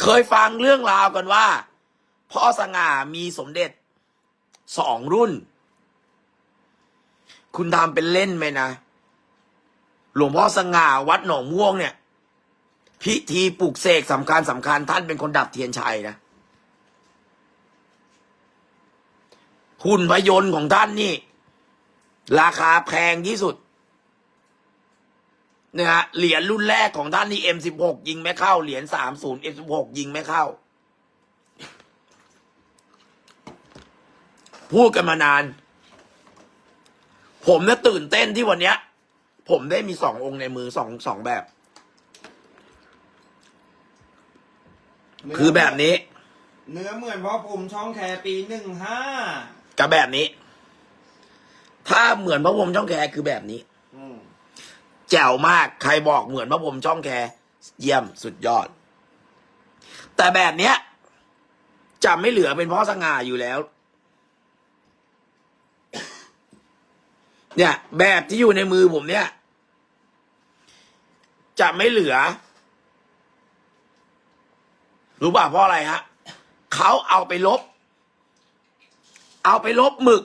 เคยฟังเรื่องราวกันว่า พ่อสง่ามีสมเด็จสองรุ่น คุณทำเป็นเล่นไหมนะ หลวงพ่อสง่าวัดหนองม่วงเนี่ย พิธีปลุกเสกสำคัญสำคัญท่านเป็นคนดับเทียนชัยนะหุ่นพยนต์ของท่านนี่ ราคาแพงที่สุด นะฮะเหรียญรุ่นแรกของท่านนี่ M16 ยิงไม่เข้า เหรียญ30 M16 ยิงไม่เข้า พูดกันมานาน ผมเนี่ยตื่นเต้นที่วันเนี้ย ผมได้มีสององค์ในมือสองสองแบบ คือแบบนี้ เนื้อเหมือนพ่อผมช่องแคปีหนึ่งห้ากับแบบนี้ ถ้าเหมือนพระพรหมช่องแคคือแบบนี้ แจ๋วมากใครบอกเหมือนพระพรมช่องแคร์เยี่ยมสุดยอด แต่แบบเนี้ยจะไม่เหลือเป็นพ่อสง่าอยู่แล้ว เนี่ย แบบที่อยู่ในมือผมเนี่ย จะไม่เหลือ รู้ป่ะเพราะอะไรฮะเขาเอาไปลบ เอาไปลบหมึก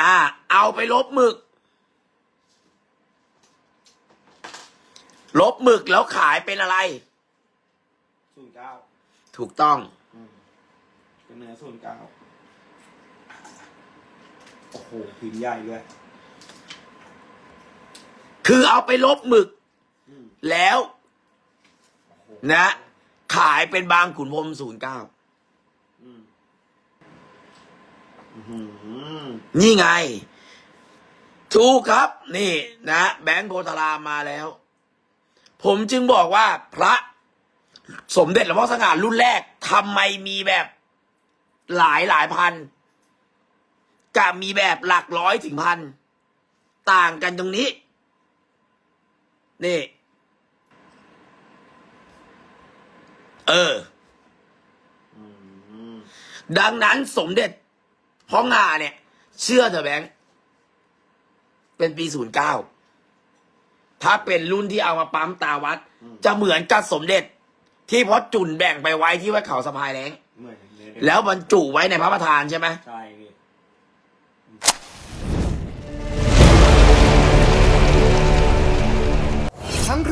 อ่า เอาไปลบหมึก ลบหมึกแล้วขายเป็นอะไร ศูนย์เก้าถูกต้องเป็นเนื้อศูนย์เก้าโอ้โหพิมพ์ใหญ่ด้วยคือเอาไปลบหมึกอืมแล้ว โอ้โหนะ ขายเป็นบางขุนพรหมศูนย์เก้าอืมอื้อหือนี่ไง ถูกครับ นี่นะ แบงค์โพธารามมาแล้ว ผมจึงบอกว่าพระสมเด็จหลวงพ่อสง่ารุ่นแรกทำไมมีแบบหลายหลายพันกับมีแบบหลักร้อยถึงพัน ต่างกันตรงนี้ นี่ เออ ดังนั้นสมเด็จพ่องาเนี่ย เชื่อเถอะแบงค์เป็นปีศูนย์เก้า ถ้าเป็นรุ่นที่เอามาปั๊มตาวัด จะเหมือนกับสมเด็จ ที่พอจุนแบ่งไปไว้ที่วัดเขาสะพายแรงเหมือนเลยแล้วบรรจุไว้ในพระประธานใช่ไหมใช่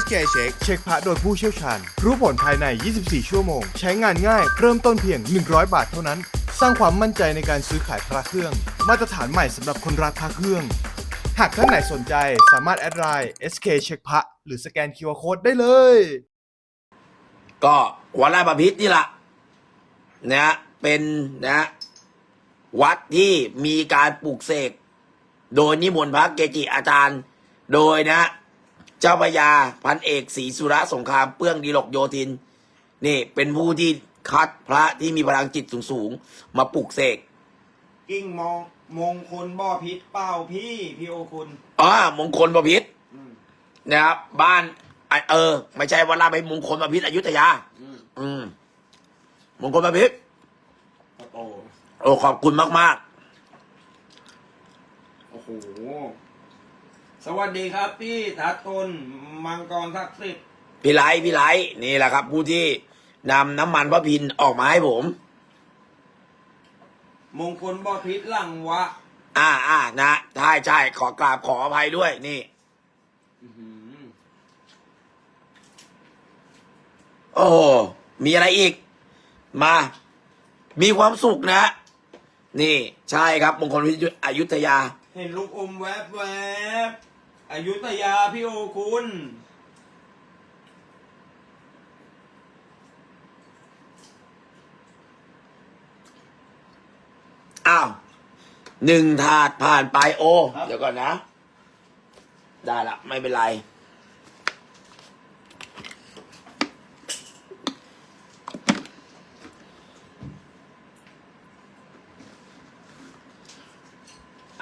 SK Check เช็คพระโดยผู้เชี่ยวชาญ รู้ผลภายใน 24 ชั่วโมง ใช้งานง่าย เริ่มต้นเพียง 100 บาทเท่านั้น สร้างความมั่นใจในการซื้อขายพระเครื่อง มาตรฐานใหม่สำหรับคนรักพระเครื่อง หากท่านไหนสนใจสามารถแอดไลน์ SK เช็คพระหรือสแกน QR Code ได้เลย ก็วัดราชบพิษนี่แหละนะเป็นนะวัดที่มีการปลูกเสก โดยนิมนต์พระเกจิอาจารย์ โดยนะ เจ้าพระยาพันเอกศรีสุรสงครามเปื้องดีหลกโยธิน นี่เป็นผู้ที่คัดพระที่มีพลังจิตสูงๆ มาปลูกเสกกิ้งมองมงคลบ่อพิษเป้าพี่พี่โอคุณอ๋อมงคลประพิษอืมนะครับบ้านอะเออ ไม่ใช่วัดราชบพิษมงคลประพิษอยุธยา อืมอืมมงคลประพิษโอ้โหโอ้ขอบคุณมากโอ้โห สวัสดีครับ พี่ทัดต้นมังกรศักดิ์สิทธิ์ๆพี่ไลท์พี่ไลท์นี่แหละครับ ผู้ที่นำน้ำมันพระพินออกมาให้ผม มงคลบ่อพิษหลังวะ อ่าอ่านะใช่ใช่ขอกราบขออภัยด้วยนี่ อื้อหือโอ้โหมีอะไรอีก มา มีความสุขนะ นี่ ใช่ครับมงคลอยุธยา เห็นลูกอมแวบแวบๆ อยุธยาพี่โอคุณ อ้าวหนึ่งถาดผ่านไปโอเดี๋ยวก่อนนะ ได้ละ ไม่เป็นไร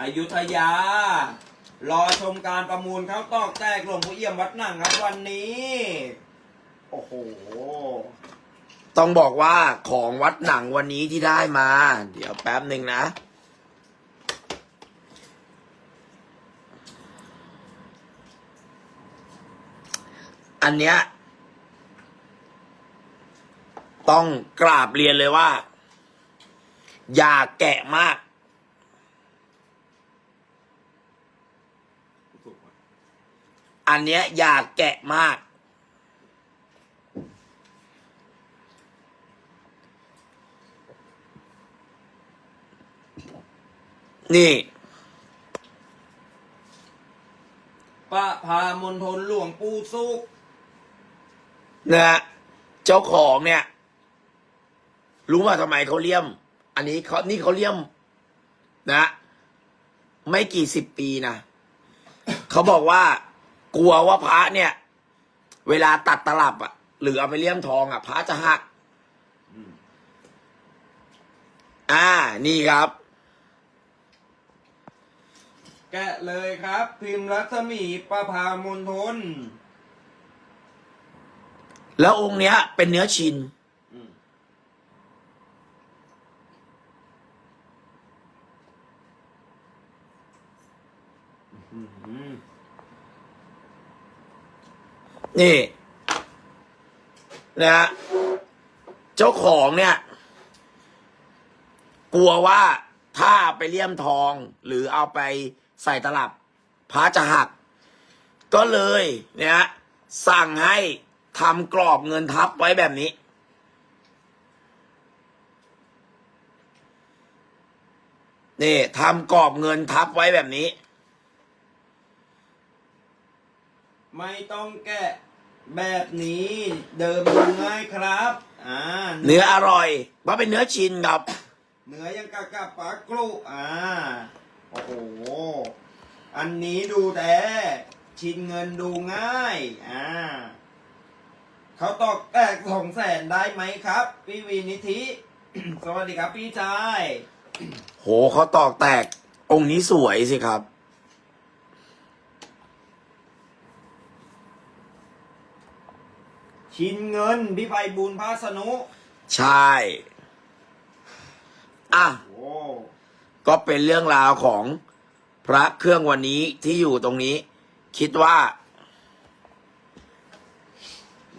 อยุธยา รอชมการประมูลข้าวตอกแตกหลวงพ่อเอี่ยมวัดหนังครับวันนี้ โอ้โห ต้องบอกว่าของวัดหนังวันนี้ที่ได้มา เดี๋ยวแป๊บหนึ่งนะ อันเนี้ยต้องกราบเรียนเลยว่า อย่าแกะมาก อันเนี้ยอย่าแกะมาก นี่ปะพามณฑลหลวงปู่สุกนะฮะเจ้าของเนี่ย รู้ว่าทำไมเขาเลี่ยม อันนี้เขานี่เขาเลี่ยม นะ ไม่กี่สิบปีนะ เขาบอกว่า กลัวว่าพระเนี่ย เวลาตัดตลับอะ หรือเอาไปเลี่ยมทองอะพระจะหักอ่า นี่ครับ แกะเลยครับ พิมพ์รัศมีปะพามณฑลแล้วองค์เนี้ย เป็นเนื้อชิน อืม อืม นี่นะฮะเจ้าของเนี่ย กลัวว่าถ้าไปเลี่ยมทอง หรือเอาไปใส่ตลับพระจะหัก ก็เลยเนี่ยสั่งให้ทำกรอบเงินทับไว้แบบนี้ นี่ทำกรอบเงินทับไว้แบบนี้ ไม่ต้องแกะแบบนี้เดิมดูง่ายครับอ่าเนื้ออร่อยเพราะเป็นเนื้อชินครับ เนื้อยังกะกับปลากรุอ่าโอ้โหอันนี้ดูแต่ชินเงินดูง่ายอ่าเขาตอกแตกสองแสนได้ไหมครับ พี่วีนิธิ สวัสดีครับพี่ชาย โหเขาตอกแตกองค์นี้สวยสิครับ ชินเงินพี่ไพบูลย์ภาสนุใช่ อะ โอ้ก็เป็นเรื่องราวของพระเครื่องวันนี้ที่อยู่ตรงนี้ คิดว่า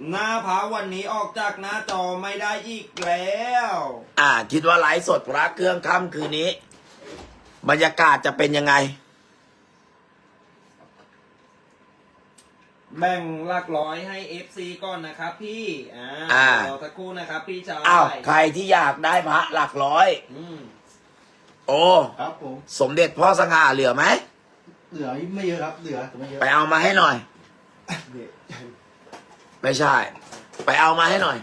หน้าพาวันนี้ออกจากหน้าจอไม่ได้อีกแล้ว อ่า คิดว่าไลฟ์สดพระเครื่องค่ำคืนนี้ บรรยากาศจะเป็นยังไง แบ่งหลักร้อยให้ FC ก่อนนะครับพี่อ่าอ่า รอสักครู่นะครับพี่ชายอ้าวใครที่อยากได้พระหลักร้อย อืมโอ้ครับผมสมเด็จพ่อสง่าเหลือไหมเหลือไม่เยอะครับเหลือแต่ไม่เยอะไปเอามาให้หน่อย เดี๋ยวไม่ใช่ ไปเอามาให้หน่อย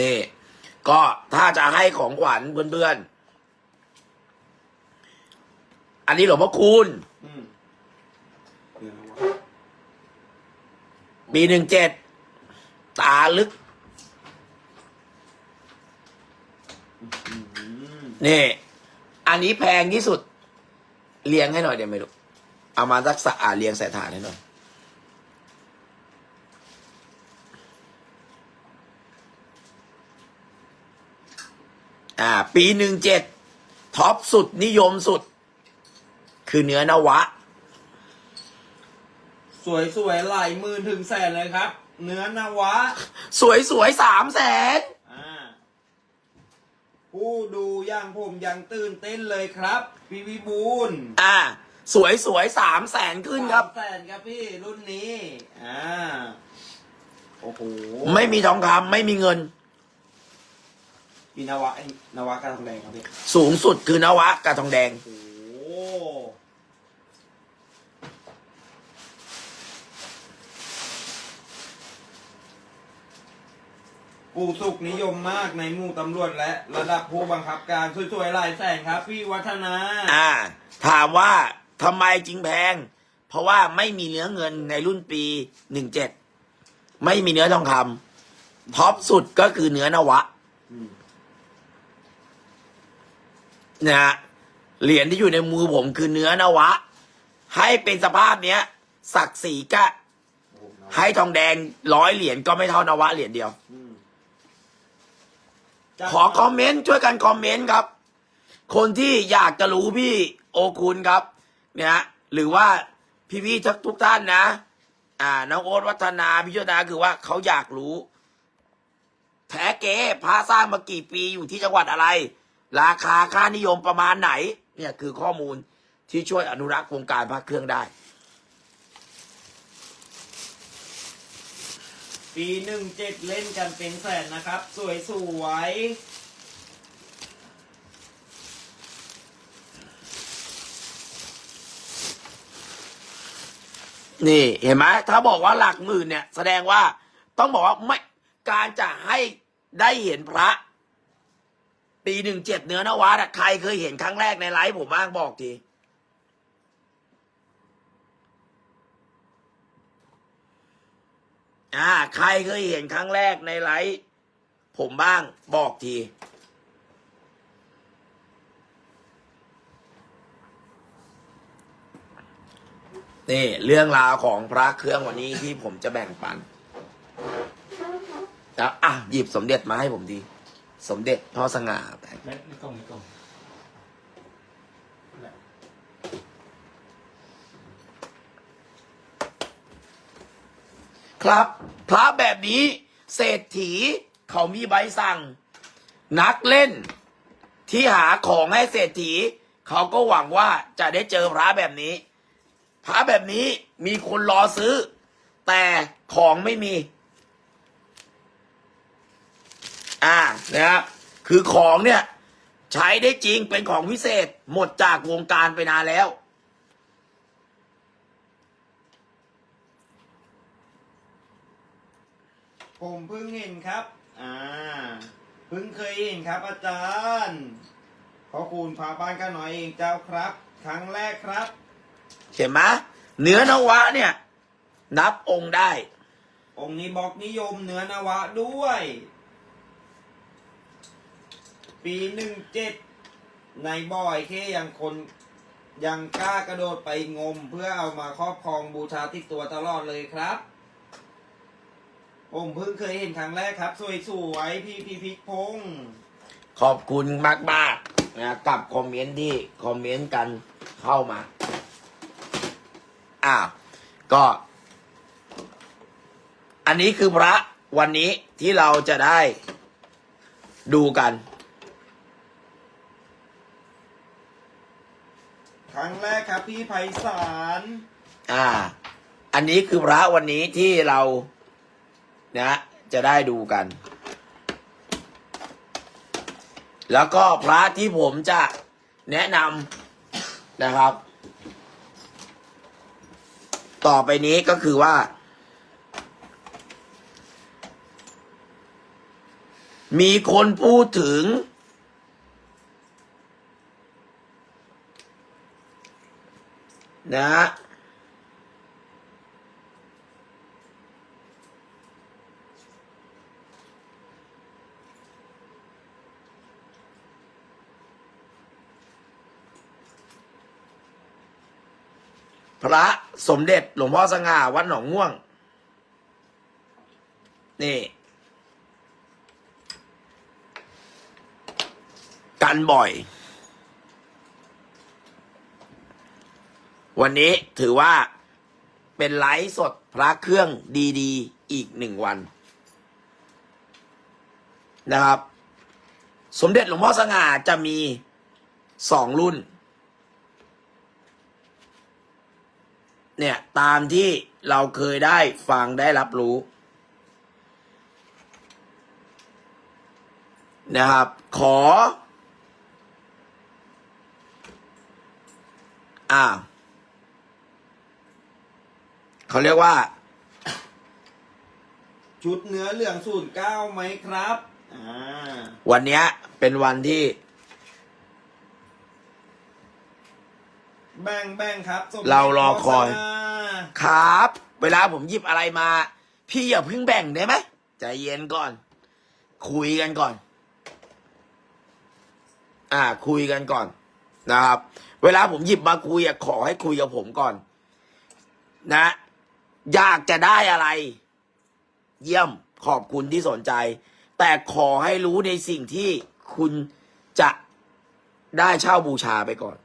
นี่ ก็ถ้าจะให้ของขวัญเพื่อนๆ อันนี้หลวงพ่อคูณอืมเดี๋ยวนะวะปีหนึ่งเจ็ด ตาลึกอืมนี่ อันนี้แพงที่สุด เลี้ยงให้หน่อยเดี๋ยวไม่รู้ เอามาสักสะอาดเลี้ยงใส่ถาดให้หน่อย อ่า ปีหนึ่งเจ็ดท็อปสุดนิยมสุด คือเนื้อนวะ สวยสวยๆหลายหมื่นถึงแสนเลยครับ เนื้อนวะ สวยสวยสามแสนอ่า ผู้ดูอย่างผมยังตื่นเต้นเลยครับพี่วิบูลย์อ่า สวยสวยสามแสนขึ้นครับ สามแสนครับพี่รุ่นนี้ อ่า โอ้โห ไม่มีทองคำไม่มีเงินีนวะไอ้นวะกาทองแดงครับพี่สูงสุดคือนวะกาทองแดง โอ้กูสุกนิยมมากในมู่ตำรวจและ ระดับผู้บังคับการสวยๆลายแสงครับพี่วัฒนา อ่า ถามว่าทำไมจึงแพง เพราะว่าไม่มีเนื้อเงินในรุ่นปีหนึ่งเจ็ดไม่มีเนื้อทองคำท็อปสุดก็คือเนื้อนวะ นะฮะเหรียญที่อยู่ในมือผมคือเนื้อนวะ ให้เป็นสภาพเนี้ยศักดิ์ศรีก็โอ้โหเนาะให้ทองแดงร้อยเหรียญก็ไม่เท่านวะเหรียญเดียวอืมขอคอมเมนต์ช่วยกันคอมเมนต์ครับ คนที่อยากจะรู้พี่โอคุณครับ เนี่ยฮะหรือว่าพี่ๆทุกทุกท่านนะ อ่าน้องโอ๊ตวัฒนาพิจารณาคือว่าเขาอยากรู้ แท้เก๋พระสร้างมากี่ปีอยู่ที่จังหวัดอะไร ราคาค่านิยมประมาณไหน เนี่ยคือข้อมูลที่ช่วยอนุรักษ์วงการพระเครื่องได้ ปีหนึ่งเจ็ดเล่นกันเป็นแสนนะครับ สวยๆนี่เห็นไหมถ้าบอกว่าหลักหมื่นเนี่ย แสดงว่าต้องบอกว่าไม่การจะให้ได้เห็นพระ ปีหนึ่งเจ็ดเนื้อนวัดใครเคยเห็นครั้งแรกในไลฟ์ผมบ้างบอกทีอ่า ใครเคยเห็นครั้งแรกในไลฟ์ผมบ้างบอกที นี่ เรื่องราวของพระเครื่องวันนี้ที่ผมจะแบ่งปันแล้วอะ หยิบสมเด็จมาให้ผมดี สมเด็จพ่อสง่าไปในในกล่องในกล่องแหละครับ พระแบบนี้ เศรษฐีเขามีใบสั่ง นักเล่น ที่หาของให้เศรษฐี เขาก็หวังว่าจะได้เจอพระแบบนี้ พระแบบนี้มีคนรอซื้อ แต่ของไม่มี อ่านะครับคือของเนี่ยใช้ได้จริงเป็นของพิเศษหมดจากวงการไปนานแล้ว ผมเพิ่งเห็นครับ อ่า เพิ่งเคยเห็นครับอาจารย์ขอคุณพาบ้านกันหน่อยเองเจ้าครับ ครั้งแรกครับเห็นไหมเนื้อนวะเนี่ย นับองค์ได้ องค์นี้บอกนิยมเนื้อนวะด้วย ปีหนึ่งเจ็ดในบอยเคยังคนยังกล้ากระโดดไปงม เพื่อเอามาครอบครองบูชาติดตัวตลอดเลยครับ ผมเพิ่งเคยเห็นครั้งแรกครับ สวยๆพี่พี่พิกพงษ์ขอบคุณมากมากนะกับคอมเมนต์ที่คอมเมนต์กันเข้ามาอ้าวก็ อันนี้คือพระวันนี้ที่เราจะได้ดูกัน ครั้งแรกครับพี่ไพศาลอ่า อันนี้คือพระวันนี้ที่เรานะจะได้ดูกัน แล้วก็พระที่ผมจะแนะนำนะครับ ต่อไปนี้ก็คือว่า มีคนพูดถึง นะ พระสมเด็จหลวงพ่อสง่าวัดหนองม่วง นี่ กันบ่อย วันนี้ถือว่าเป็นไลฟ์สดพระเครื่องดีๆ อีกหนึ่งวัน นะครับ สมเด็จหลวงพ่อสง่าจะมีสองรุ่น เนี่ย ตามที่เราเคยได้ฟังได้รับรู้ นะครับ ขอ อ่า เขาเรียกว่า ชุดเนื้อเหลืองศูนย์เก้าไหมครับ อ่า วันเนี้ย เป็นวันที่ แบ่งแบ่งครับสมด็จเรารอคอย โฆษณาครับ เวลาผมหยิบอะไรมา พี่อย่าเพิ่งแบ่งได้ไหมใจเย็นก่อน คุยกันก่อน อ่า คุยกันก่อน นะครับ เวลาผมหยิบมาคุยอะขอให้คุยกับผมก่อน นะ อยากจะได้อะไร เยี่ยมขอบคุณที่สนใจ แต่ขอให้รู้ในสิ่งที่คุณจะได้เช่าบูชาไปก่อน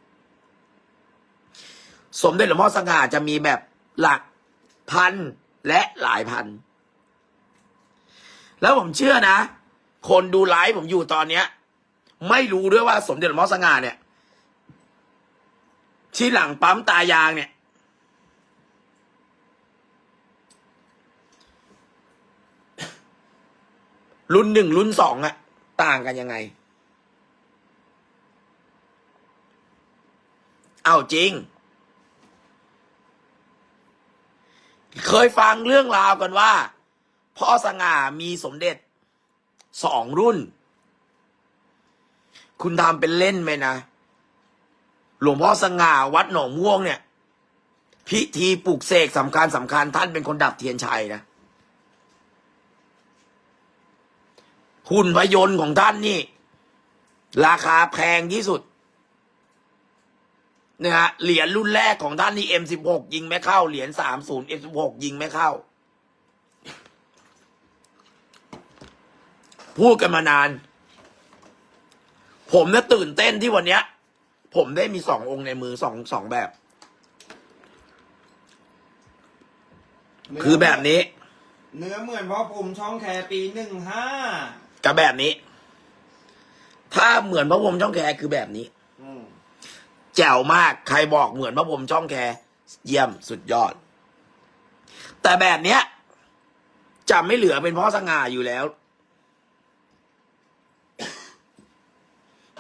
สมเด็จหลวงพ่อสง่าจะมีแบบหลักพันและหลายพัน แล้วผมเชื่อนะ คนดูไลฟ์ผมอยู่ตอนเนี้ย ไม่รู้ด้วยว่าสมเด็จหลวงพ่อสง่าเนี่ย ที่หลังปั๊มตายางเนี่ย รุ่นหนึ่งรุ่นสองอะต่างกันยังไง เอาจริง เคยฟังเรื่องราวกันว่า พ่อสง่ามีสมเด็จสองรุ่น คุณทำเป็นเล่นไหมนะ หลวงพ่อสง่าวัดหนองม่วงเนี่ย พิธีปลูกเสกสำคัญสำคัญท่านเป็นคนดับเทียนชัยนะ หุ่นพยนต์ของท่านนี่ ราคาแพงที่สุดนะฮะเหรียญรุ่นแรกของท่านนี่ M16 ยิงไม่เข้า เหรียญ30 M16 ยิงไม่เข้า พูดกันมานาน ผมเนี่ยตื่นเต้นที่วันเนี้ย ผมได้มีสององค์ในมือสองสองแบบ คือแบบนี้ เนื้อเหมือนพ่อผมช่องแคปีหนึ่งห้า กับแบบนี้ ถ้าเหมือนพระพรหมช่องแคคือแบบนี้แจ๋วมากใครบอกเหมือนพระพรหมช่องแคเยี่ยมสุดยอด แต่แบบเนี้ยจะไม่เหลือเป็นเพ่อสง่าอยู่แล้ว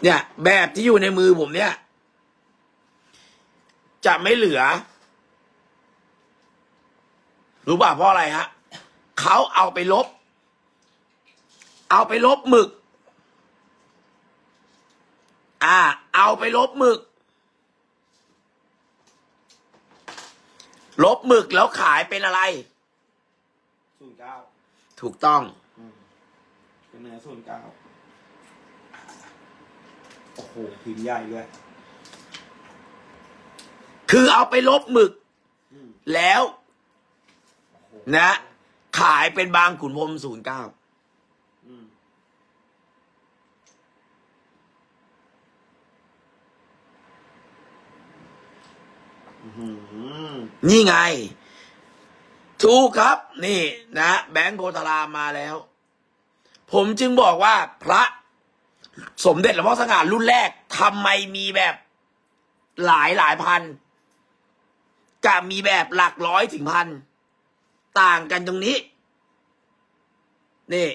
เนี่ย แบบที่อยู่ในมือผมเนี่ย จะไม่เหลือ รู้ป่ะเพราะอะไรฮะเขาเอาไปลบ เอาไปลบหมึก อ่า เอาไปลบหมึก ลบหมึกแล้วขายเป็นอะไร ศูนย์เก้าถูกต้องเป็นเนื้อศูนย์เก้าโอ้โหพิมพ์ใหญ่ด้วยคือเอาไปลบหมึก อืมแล้ว โอ้โห นะ ขายเป็นบางขุนพรหมศูนย์เก้า อืมอื้อหือ นี่ไง ถูกครับ นี่นะแบงค์โพธารามมาแล้ว ผมจึงบอกว่าพระสมเด็จหลวงพ่อสง่ารุ่นแรกทำไมมีแบบหลายหลายพันกับมีแบบหลักร้อยถึงพัน ต่างกันตรงนี้ นี่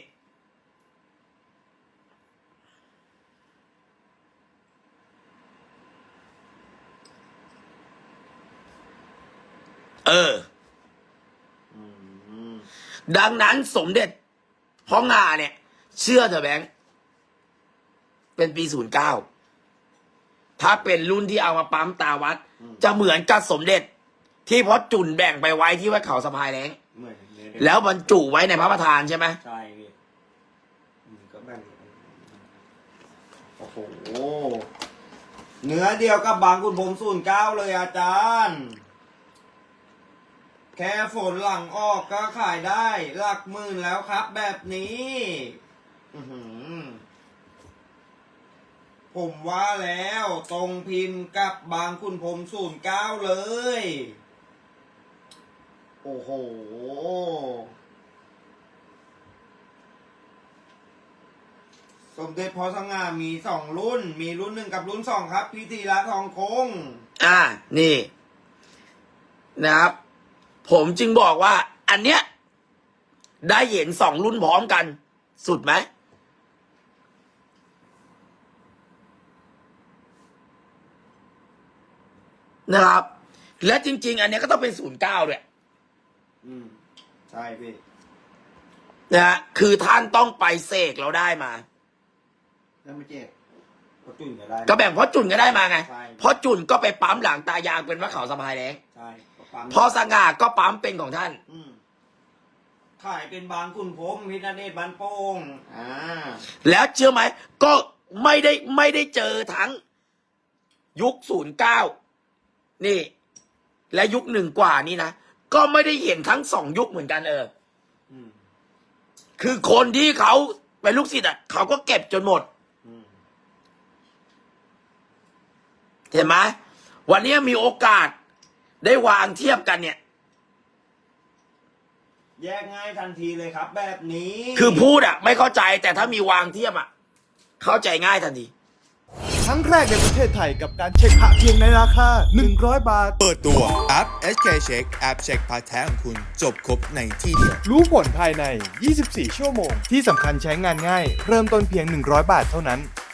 เอออืมดังนั้นสมเด็จพ่องาเนี่ย เชื่อเถอะแบงค์เป็นปีศูนย์เก้าถ้าเป็นรุ่นที่เอามาปั๊มตาวัด จะเหมือนกับสมเด็จ ที่พอจุนแบ่งไปไว้ที่วัดเขาสะพายแรงเหมือนเนื้อเดียแล้วบรรจุไว้ในพระประธานใช่ไหมใช่พี่อืมก็แบ่งโอ้โห เนื้อเดียวกับบางคุณผมศูนย์เก้าเลยอาจารย์ แค่ฝนหลังออกก็ขายได้ หลักหมื่นแล้วครับ แบบนี้ผมว่าแล้วตรงพิมพ์กับบางคุณผมศูนย์เก้าเลย โอ้โห สมเด็จพอสง่ามีสองรุ่น มีรุ่นหนึ่งกับรุ่นสองครับพิธีละทองคง อ่า นี่ นะครับ ผมจึงบอกว่า อันเนี้ย ได้เห็นสองรุ่นพร้อมกัน สุดไหมนะครับ และจริง ๆ อันเนี้ยก็ต้องเป็นศูนย์เก้าด้วยอืม ใช่พี่นะฮะคือท่านต้องไปเสกเราได้มา แล้วไม่เจ็บก็จุ่นก็ได้ ก็แบ่งพ่อจุนก็ได้มาไงใช่ พ่อจุนก็ไปปั๊มหลังตายางเป็นมะเขาสะพายแดง ใช่ก็ ปั๊มพ่อสง่าก็ปั๊มเป็นของท่าน อืมขายเป็นบางคุณพรหมมิตรเนตรบานโป่งอ่าแล้วเชื่อไหม ก็ไม่ได้ไม่ได้เจอทั้ง ยุคศูนย์เก้านี่ และยุคหนึ่งกว่านี่นะ ก็ไม่ได้เห็นทั้งสองยุคเหมือนกันเออ อืมคือคนที่เขาเป็นลูกศิษย์อะ เขาก็เก็บจนหมด อืมเห็นไหมวันนี้มีโอกาส ได้วางเทียบกันเนี่ย แยกง่ายทันทีเลยครับ แบบนี้คือพูดอะไม่เข้าใจแต่ถ้ามีวางเทียบอะเข้าใจง่ายทันที ครั้งแรกในประเทศไทยกับการเช็คพระเพียงในราคา 100 บาท เปิดตัวแอป SK Check แอปเช็คพาร์ทแท้ของคุณ จบครบในที่เดียว รู้ผลภายใน 24 ชั่วโมง ที่สำคัญใช้งานง่าย เริ่มต้นเพียง 100 บาทเท่านั้น